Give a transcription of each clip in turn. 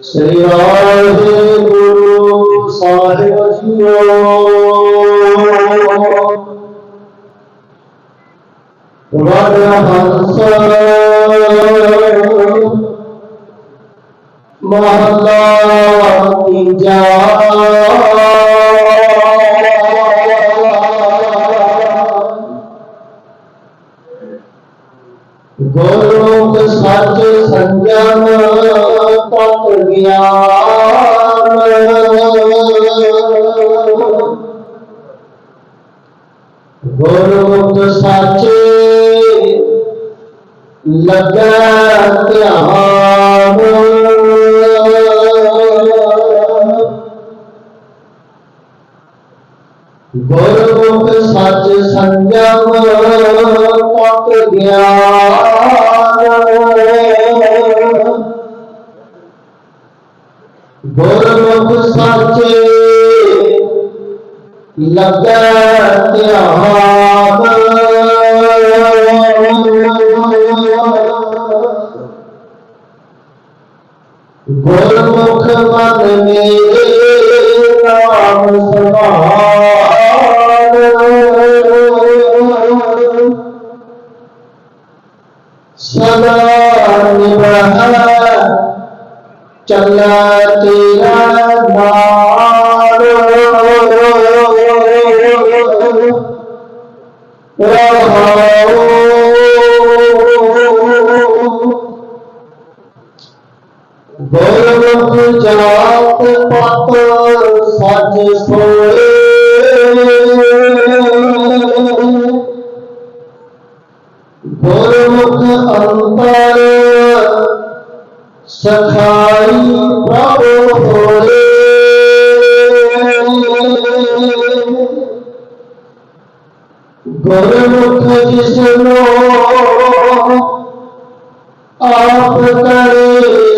ਸ੍ਰੀ ਵਾਹਿਗੁਰੂ ਸਾਹਿਬ JIO ਵਡ ਹੰਸ ਮਹਲਾ ਤੀਜਾ ਗੁਰੂ ਸੱਚ ਸੰਜਮ ਤਤ ਗਿਆਨ ਗੁਰੂ ਸੱਚ ਲਗਾ ਧਿਆਨ ਗੁਰਮੁਖ ਸੱਚ ਸੰਜਮ ਤਤ ਗਿਆਨ ਗੁਰਮੁਖ ਸੱਚ ਲਗਾ ਧਿਆਨ ਗੁਰਮੁਖ ਮਨ ਮੇਰੇ ਨਾਮ ਸਮਾਨ। ਸਦਾ ਨਿਭਾ ਚੱਲਾ ਤੇਰਾ ਗੁਰਮੁਖ ਜਾਤ ਪਤ ਸੱਚ ਸੋਏ। ਗੁਰਮੁਖ ਅੰਤਰ ਸਖਾਈ ਪ੍ਰਭ ਹੋਏ। ਗੁਰਮੁਖ ਜਿਸਨੋ ਆਪ ਕਰੇ।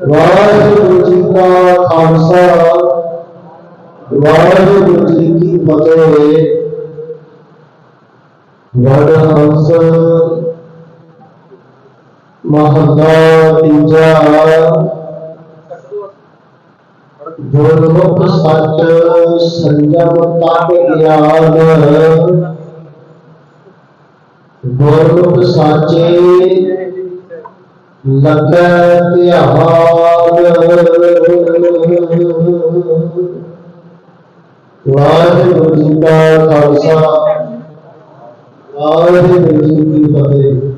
ਵਾਹਿਗੁਰੂ ਜੀ ਕਾ ਖਾਲਸਾ, ਵਾਹਿਗੁਰੂ ਜੀ ਕੀ ਫਤਿਹ। ਵਡ ਹੰਸ, ਮਹਲਾ ਤੀਜਾ, ਗੁਰਮੁਖ ਸੱਚ ਸੰਜਮ ਤਪ ਗਿਆਨ ਗੁਰਮੁਖ ਸਾਚੇ ਲੱਗੈ ਧਿਆਨ। ਵਾਹਿਗੁਰੂ ਜੀ ਕਾ ਖਾਲਸਾ ਵਾਹਿਗੁਰੂ ਜੀ ਕੀ ਫਤਿਹ।